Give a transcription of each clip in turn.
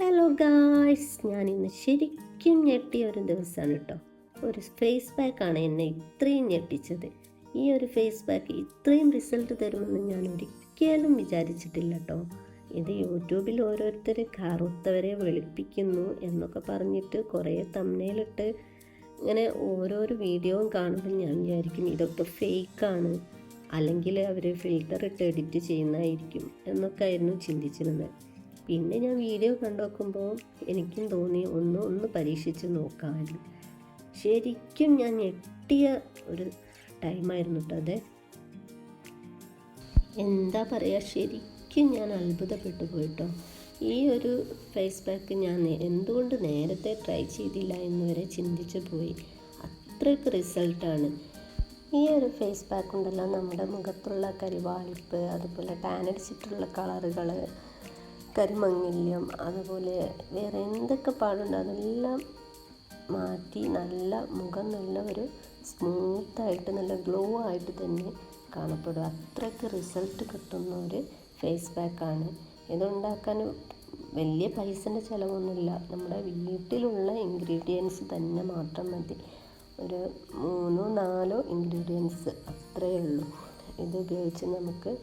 Hello guys ഞാൻ ഇന്ന് ശരിക്കും ഞെട്ടിയ ഒരു ദിവസമാണ് കേട്ടോ. ഒരു ഫേസ് പാക്കാണ് എന്നെ ഇത്രയും ഞെട്ടിച്ചത്. ഈ ഒരു ഫേസ് പാക്ക് ഇത്രയും റിസൾട്ട് തരുമെന്ന് ഞാൻ ഒരിക്കലും വിചാരിച്ചിട്ടില്ല കേട്ടോ. ഇത് യൂട്യൂബിൽ ഓരോരുത്തർ കറുത്തവരെ വെളുപ്പിക്കുന്നു എന്നൊക്കെ പറഞ്ഞിട്ട് കുറേ തമ്മനയിലിട്ട് ഇങ്ങനെ ഓരോരോ വീഡിയോയും കാണുമ്പോൾ ഞാൻ വിചാരിക്കും ഇതൊക്കെ ഫേക്കാണ് അല്ലെങ്കിൽ അവർ ഫിൽട്ടർ ഇട്ട് എഡിറ്റ് ചെയ്യുന്നതായിരിക്കും എന്നൊക്കെ ആയിരുന്നു ചിന്തിച്ചിരുന്നത്. പിന്നെ ഞാൻ വീഡിയോ കണ്ടു നോക്കുമ്പോൾ എനിക്കും തോന്നി ഒന്ന് ഒന്ന് പരീക്ഷിച്ച് നോക്കാമെന്ന് ശരിക്കും ഞാൻ ഞെട്ടിയ ഒരു ടൈമായിരുന്നു കേട്ടോ അത്. എന്താ പറയുക ശരിക്കും ഞാൻ അത്ഭുതപ്പെട്ടു പോയിട്ടോ. ഈ ഒരു ഫേസ് പാക്ക് ഞാൻ എന്തുകൊണ്ട് നേരത്തെ ട്രൈ ചെയ്തില്ല എന്ന് വരെ ചിന്തിച്ചു പോയി. അത്രയ്ക്ക് റിസൾട്ടാണ് ഈ ഒരു ഫേസ് പാക്ക് ഉണ്ടല്ലോ നമ്മുടെ മുഖത്തുള്ള കരിവാളിപ്പ് അതുപോലെ ടാൻ അടിച്ചിട്ടുള്ള കളറുകൾ കരിമങ്ങല്യം അതുപോലെ വേറെ എന്തൊക്കെ പാടുണ്ട് അതെല്ലാം മാറ്റി നല്ല മുഖം നല്ല ഒരു സ്മൂത്തായിട്ട് നല്ല ഗ്ലോ ആയിട്ട് തന്നെ കാണപ്പെടും. അത്രയ്ക്ക് റിസൾട്ട് കിട്ടുന്ന ഒരു ഫേസ് പാക്കാണ്. ഇതുണ്ടാക്കാൻ വലിയ പൈസന്റെ ചിലവൊന്നുമില്ല. നമ്മുടെ വീട്ടിലുള്ള ഇൻഗ്രീഡിയൻസ് തന്നെ മാത്രം മതി. ഒരു മൂന്നോ നാലോ ഇൻഗ്രീഡിയൻസ് അത്രയേ ഉള്ളൂ. ഇത് ഉപയോഗിച്ച് നമുക്ക്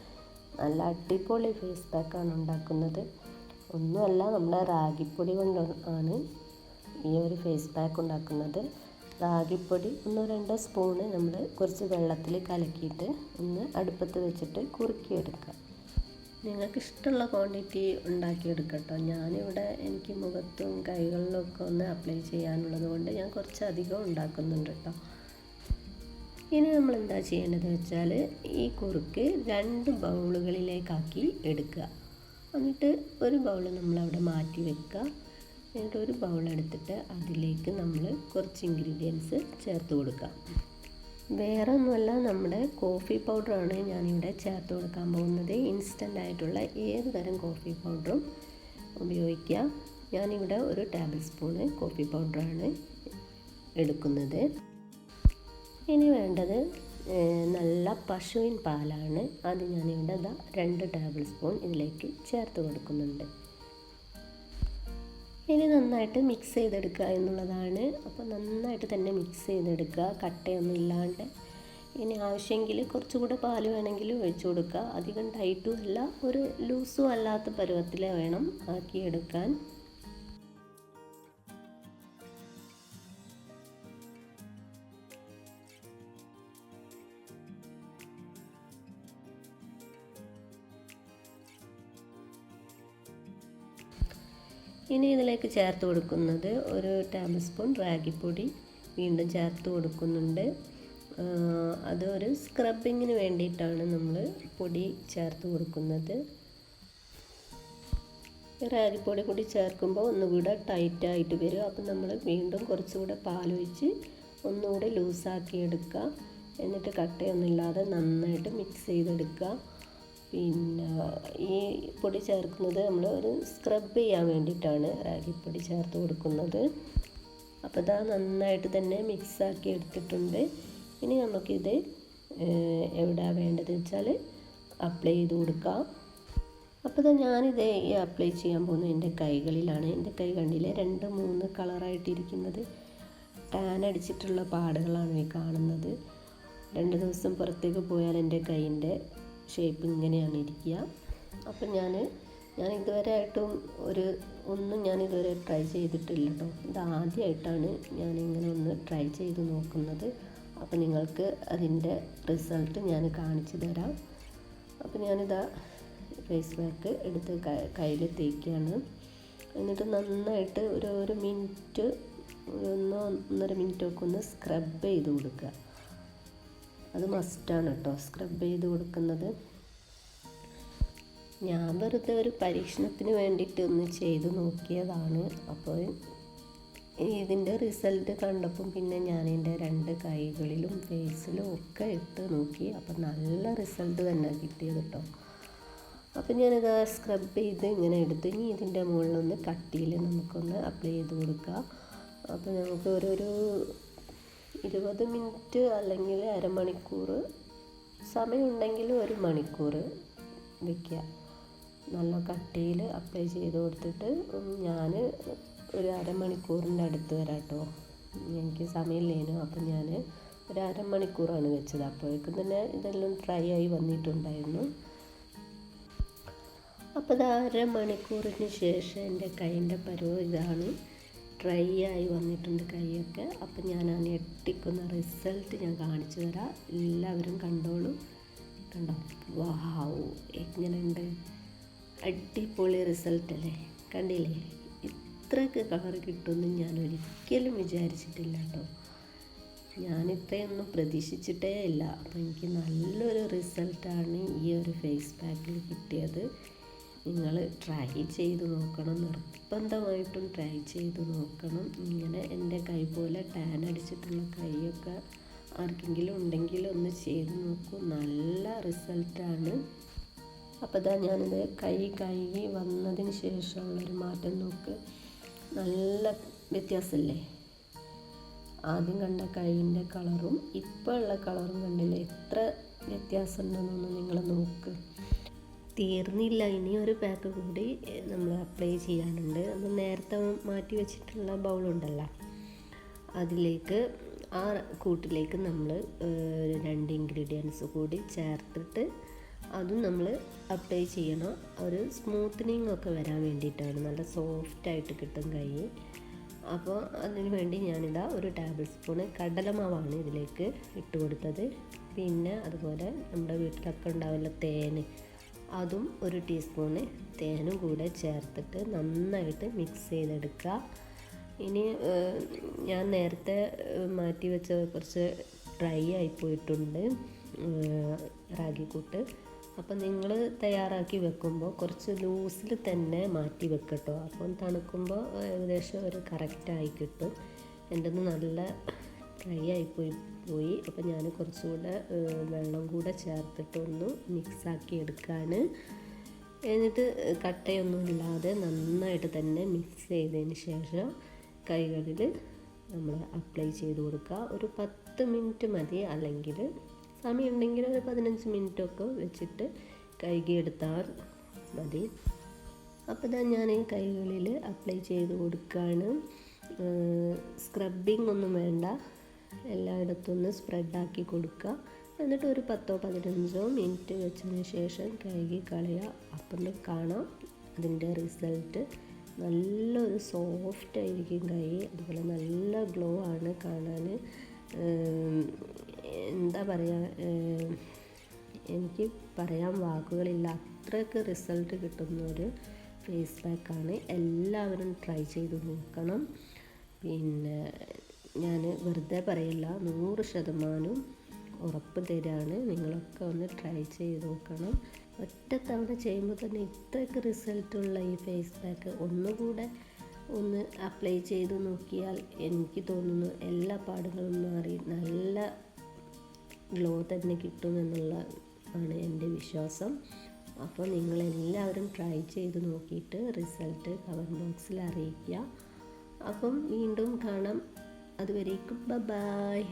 നല്ല അടിപൊളി ഫേസ് പാക്കാണ് ഉണ്ടാക്കുന്നത്. ഒന്നുമല്ല നമ്മുടെ റാഗിപ്പൊടി കൊണ്ട് ആണ് ഈ ഒരു ഫേസ് പാക്ക് ഉണ്ടാക്കുന്നത്. റാഗിപ്പൊടി ഒന്നോ രണ്ടോ സ്പൂണ് നമ്മൾ കുറച്ച് വെള്ളത്തിൽ കലക്കിയിട്ട് ഒന്ന് അടുപ്പത്ത് വെച്ചിട്ട് കുറുക്കിയെടുക്കുക. നിങ്ങൾക്ക് ഇഷ്ടമുള്ള ക്വാണ്ടിറ്റി ഉണ്ടാക്കിയെടുക്കട്ടോ. ഞാനിവിടെ എനിക്ക് മുഖത്തും കൈകളിലും ഒക്കെ ഒന്ന് അപ്ലൈ ചെയ്യാനുള്ളത് കൊണ്ട് ഞാൻ കുറച്ച് അധികം ഉണ്ടാക്കുന്നുണ്ട് കേട്ടോ ഇനി നമ്മൾ എന്താ ചെയ്യേണ്ടതെന്ന് വെച്ചാൽ ഈ കുറുക്ക് രണ്ട് ബൗളുകളിലേക്കാക്കി എടുക്കുക. എന്നിട്ട് ഒരു ബൗൾ നമ്മൾ അവിടെ മാറ്റി വെക്കുക. എന്നിട്ട് ഒരു ബൗൾ എടുത്തിട്ട് അതിലേക്ക് നമ്മൾ കുറച്ച് ഇൻഗ്രീഡിയൻസ് ചേർത്ത് കൊടുക്കുക. വേറെ ഒന്നുമല്ല നമ്മുടെ കോഫി പൗഡറാണ് ഞാനിവിടെ ചേർത്ത് കൊടുക്കാൻ പോകുന്നത്. ഇൻസ്റ്റന്റ് ആയിട്ടുള്ള ഏത് തരം കോഫി പൗഡറും ഉപയോഗിക്കുക. ഞാനിവിടെ ഒരു ടേബിൾ സ്പൂണ് കോഫി പൗഡറാണ് എടുക്കുന്നത്. ഇനി വേണ്ടത് നല്ല പശുവിൻ പാലാണ് അത് ഞാനിവിടെ ഇതാ രണ്ട് ടേബിൾ സ്പൂൺ ഇതിലേക്ക് ചേർത്ത് കൊടുക്കുന്നുണ്ട്. ഇനി നന്നായിട്ട് മിക്സ് ചെയ്തെടുക്കുക എന്നുള്ളതാണ്. അപ്പോൾ നന്നായിട്ട് തന്നെ മിക്സ് ചെയ്തെടുക്കുക. കട്ടയൊന്നും ഇല്ലാണ്ട്. ഇനി ആവശ്യമെങ്കിൽ കുറച്ചുകൂടെ പാൽ വേണമെങ്കിൽ ഒഴിച്ചു കൊടുക്കുക. അധികം ടൈറ്റും അല്ല. ഒരു ലൂസും അല്ലാത്ത പരുവത്തിൽ വേണം ആക്കിയെടുക്കാൻ. ഇനി ഇതിലേക്ക് ചേർത്ത് കൊടുക്കുന്നത് ഒരു ടേബിൾ സ്പൂൺ റാഗിപ്പൊടി വീണ്ടും ചേർത്ത് കൊടുക്കുന്നുണ്ട്. അതൊരു സ്ക്രബിങ്ങിന് വേണ്ടിയിട്ടാണ് നമ്മൾ പൊടി ചേർത്ത് കൊടുക്കുന്നത്. റാഗിപ്പൊടി കൂടി ചേർക്കുമ്പോൾ ഒന്നുകൂടെ ടൈറ്റായിട്ട് വരും. അപ്പം നമ്മൾ വീണ്ടും കുറച്ചുകൂടെ പാലൊഴിച്ച് ഒന്നുകൂടെ ലൂസാക്കി എടുക്കുക. എന്നിട്ട് കട്ടയൊന്നുമില്ലാതെ നന്നായിട്ട് മിക്സ് ചെയ്തെടുക്കുക. പിന്നെ ഈ പൊടി ചേർക്കുന്നത് നമ്മൾ ഒരു സ്ക്രബ് ചെയ്യാൻ വേണ്ടിയിട്ടാണ് റാഗിപ്പൊടി ചേർത്ത് കൊടുക്കുന്നത്. അപ്പോൾ ഇതാ നന്നായിട്ട് തന്നെ മിക്സാക്കി എടുത്തിട്ടുണ്ട്. ഇനി നമുക്കിത് എവിടെയാണ് വേണ്ടത് വെച്ചാൽ അപ്ലൈ ചെയ്ത് കൊടുക്കാം. അപ്പോൾ ഇതാ ഞാനിത് ഈ അപ്ലൈ ചെയ്യാൻ പോകുന്നത് എന്റെ കൈകളിലാണ്. എന്റെ കൈ കണ്ടില്ലേ? രണ്ട് മൂന്ന് കളറായിട്ടിരിക്കുന്നത് ടാൻ അടിച്ചിട്ടുള്ള പാടുകളാണ് ഈ കാണുന്നത്. രണ്ട് ദിവസം പുറത്തേക്ക് പോയാൽ എന്റെ കൈയിന്റെ ഷേപ്പ് ഇങ്ങനെയാണ് ഇരിക്കുക. അപ്പം ഞാൻ ഞാൻ ഇതുവരെ ആയിട്ടും ഒരു ഒന്നും ഞാൻ ഇതുവരെ ട്രൈ ചെയ്തിട്ടില്ല കേട്ടോ ഇത് ആദ്യമായിട്ടാണ് ഞാൻ ഇങ്ങനെ ഒന്ന് ട്രൈ ചെയ്ത് നോക്കുന്നത്. അപ്പോൾ നിങ്ങൾക്ക് അതിന്റെ റിസൾട്ട് ഞാൻ കാണിച്ചു തരാം. അപ്പോൾ ഞാനിതാ ഫേസ് പാക്ക് എടുത്ത് കയ്യിൽ തേക്കുകയാണ് എന്നിട്ട് നന്നായിട്ട് ഒരു ഒരു മിനിറ്റ് ഒന്നോ ഒന്നര മിനിറ്റൊക്കെ ഒന്ന് സ്ക്രബ് ചെയ്ത് കൊടുക്കുക. അത് മസ്റ്റാണ് കേട്ടോ സ്ക്രബ് ചെയ്ത് കൊടുക്കുന്നത്. ഞാൻ വെറുതെ ഒരു പരീക്ഷണത്തിന് വേണ്ടിയിട്ട് ഒന്ന് ചെയ്ത് നോക്കിയതാണ്. അപ്പോൾ ഇതിന്റെ റിസൾട്ട് കണ്ടപ്പം പിന്നെ ഞാൻ എന്റെ രണ്ട് കൈകളിലും ഫേസിലും ഒക്കെ ഇട്ട് നോക്കി. അപ്പം നല്ല റിസൾട്ട് തന്നെ കിട്ടിയത് കേട്ടോ അപ്പം ഞാനിത് സ്ക്രബ് ചെയ്ത് ഇങ്ങനെ എടുത്ത്. ഇനി ഇതിന്റെ മുകളിലൊന്ന് കട്ടിയിൽ നമുക്കൊന്ന് അപ്ലൈ ചെയ്ത് കൊടുക്കുക അപ്പോൾ നമുക്ക് ഓരോരോ ഇരുപത് മിനിറ്റ് അല്ലെങ്കിൽ അരമണിക്കൂർ സമയമുണ്ടെങ്കിൽ ഒരു മണിക്കൂർ വയ്ക്കുക നല്ല കട്ടിയിൽ അപ്ലൈ ചെയ്ത് കൊടുത്തിട്ട് ഞാൻ ഒരു അരമണിക്കൂറിന്റെ അടുത്ത് വരാം കേട്ടോ. എനിക്ക് സമയമില്ലേനു അപ്പം ഞാൻ ഒരു അരമണിക്കൂറാണ് വെച്ചത്. അപ്പോഴേക്കും തന്നെ ഇതെല്ലാം ഡ്രൈ ആയി വന്നിട്ടുണ്ടായിരുന്നു. അപ്പോൾ അത് അരമണിക്കൂറിന് ശേഷം എന്റെ കൈന്റെ പരുവം ഇതാണ്. ഡ്രൈ ആയി വന്നിട്ടുണ്ട് കൈയൊക്കെ. അപ്പം ഞാൻ ആ ഞെട്ടിക്കുന്ന റിസൾട്ട് ഞാൻ കാണിച്ചു തരാം. എല്ലാവരും കണ്ടോളൂ. കണ്ടോ? വാവ് എങ്ങനെയുണ്ട്? അടിപൊളി റിസൾട്ട് അല്ലേ? കണ്ടില്ലേ? ഇത്രയൊക്കെ കളർ കിട്ടുമെന്ന് ഞാൻ ഒരിക്കലും വിചാരിച്ചിട്ടില്ല കേട്ടോ. ഞാനിത്രയൊന്നും പ്രതീക്ഷിച്ചിട്ടേ ഇല്ല. അപ്പം എനിക്ക് നല്ലൊരു റിസൾട്ടാണ് ഈ ഒരു ഫേസ് പാക്കിൽ കിട്ടിയത്. നിങ്ങൾ ട്രൈ ചെയ്ത് നോക്കണം നിർബന്ധമായിട്ടും ട്രൈ ചെയ്ത് നോക്കണം. ഇങ്ങനെ എന്റെ കൈ പോലെ ടാൻ അടിച്ചിട്ടുള്ള കൈയൊക്കെ ആർക്കെങ്കിലും ഉണ്ടെങ്കിൽ ഒന്ന് ചെയ്ത് നോക്കൂ. നല്ല റിസൾട്ടാണ് അപ്പോൾ ഇതാ ഞാനിത് കൈ കഴുകി വന്നതിന് ശേഷമുള്ളൊരു മാറ്റം നോക്ക്. നല്ല വ്യത്യാസമല്ലേ ആദ്യം കണ്ട കൈയിന്റെ കളറും ഇപ്പോൾ ഉള്ള കളറും കണ്ടില്ലേ? എത്ര വ്യത്യാസം ഉണ്ടെന്നൊന്ന് നിങ്ങൾ നോക്ക്. തീർന്നില്ല. ഇനി ഒരു പാക്ക് കൂടി നമ്മൾ അപ്ലൈ ചെയ്യാനുണ്ട്. നമ്മൾ നേരത്തെ മാറ്റി വെച്ചിട്ടുള്ള ബൗളുണ്ടല്ലോ അതിലേക്ക് ആ കൂട്ടിലേക്ക് നമ്മൾ രണ്ട് ഇൻഗ്രീഡിയൻസ് കൂടി ചേർത്തിട്ട് അതും നമ്മൾ അപ്ലൈ ചെയ്യണം. ഒരു സ്മൂത്തനിങ് ഒക്കെ വരാൻ വേണ്ടിയിട്ടാണ്. നല്ല സോഫ്റ്റായിട്ട് കിട്ടും കൈ. അപ്പോൾ അതിനു വേണ്ടി ഞാനിതാ ഒരു ടേബിൾ സ്പൂണ് കടലമാവാണ് ഇതിലേക്ക് ഇട്ട് കൊടുത്തത്. പിന്നെ അതുപോലെ നമ്മുടെ വീട്ടിലൊക്കെ ഉണ്ടാവില്ല തേന്. അതും ഒരു ടീസ്പൂണ് തേനും കൂടെ ചേർത്തിട്ട് നന്നായിട്ട് മിക്സ് ചെയ്തെടുക്കുക. ഇനി ഞാൻ നേരത്തെ മാറ്റി വെച്ച കുറച്ച് ഡ്രൈ ആയിപ്പോയിട്ടുണ്ട് റാഗിക്കൂട്ട്. അപ്പം നിങ്ങൾ തയ്യാറാക്കി വെക്കുമ്പോൾ കുറച്ച് ലൂസിൽ തന്നെ മാറ്റി വെക്കട്ടോ. അപ്പം തണുക്കുമ്പോൾ ഏകദേശം ഒരു കറക്റ്റായി കിട്ടും. എന്റെ നല്ല ഡ്രൈ ആയിപ്പോയി പോയി. അപ്പോൾ ഞാൻ കുറച്ചുകൂടെ വെള്ളം കൂടെ ചേർത്തിട്ടൊന്ന് മിക്സാക്കി എടുക്കാൻ എന്നിട്ട് കട്ടയൊന്നും ഇല്ലാതെ നന്നായിട്ട് തന്നെ മിക്സ് ചെയ്തതിന് ശേഷം കൈകളിൽ നമ്മൾ അപ്ലൈ ചെയ്ത് കൊടുക്കുക. ഒരു പത്ത് മിനിറ്റ് മതി. അല്ലെങ്കിൽ സമയം ഉണ്ടെങ്കിൽ ഒരു പതിനഞ്ച് മിനിറ്റൊക്കെ വെച്ചിട്ട് കഴുകിയെടുത്താൽ മതി. അപ്പോൾ ഇതാ ഞാൻ ഈ കൈകളിൽ അപ്ലൈ ചെയ്ത് കൊടുക്കുകയാണ് സ്ക്രബിങ് ഒന്നും വേണ്ട. എല്ലായിടത്തും ഒന്ന് സ്പ്രെഡാക്കി കൊടുക്കുക. എന്നിട്ട് ഒരു പത്തോ പതിനഞ്ചോ മിനിറ്റ് വെച്ചതിന് ശേഷം കഴുകി കളയുക. അപ്പം കാണാം അതിന്റെ റിസൾട്ട് നല്ലൊരു സോഫ്റ്റ് ആയിരിക്കും കൈ. അതുപോലെ നല്ല ഗ്ലോ ആണ് കാണാൻ എന്താ പറയുക എനിക്ക് പറയാൻ വാക്കുകളില്ല. അത്രയ്ക്ക് റിസൾട്ട് കിട്ടുന്ന ഒരു ഫേസ് പാക്കാണ് എല്ലാവരും ട്രൈ ചെയ്ത് നോക്കണം. പിന്നെ ഞാൻ വെറുതെ പറയില്ല നൂറ് ശതമാനവും ഉറപ്പ് തരാണ്. നിങ്ങളൊക്കെ ഒന്ന് ട്രൈ ചെയ്ത് നോക്കണം. ഒറ്റ തവണ ചെയ്യുമ്പോൾ തന്നെ ഇത്രയ്ക്ക് റിസൾട്ടുള്ള ഈ ഫേസ് പാക്ക് ഒന്നുകൂടെ ഒന്ന് അപ്ലൈ ചെയ്ത് നോക്കിയാൽ എനിക്ക് തോന്നുന്നു എല്ലാ പാടുകളും മാറി നല്ല ഗ്ലോ തന്നെ കിട്ടുമെന്നുള്ള ആണ് എന്റെ വിശ്വാസം. അപ്പോൾ നിങ്ങളെല്ലാവരും ട്രൈ ചെയ്ത് നോക്കിയിട്ട് റിസൾട്ട് കമന്റ് ബോക്സിൽ അറിയിക്കുക. അപ്പം വീണ്ടും കാണാം. അതുവരേക്കും. ബ ബായ്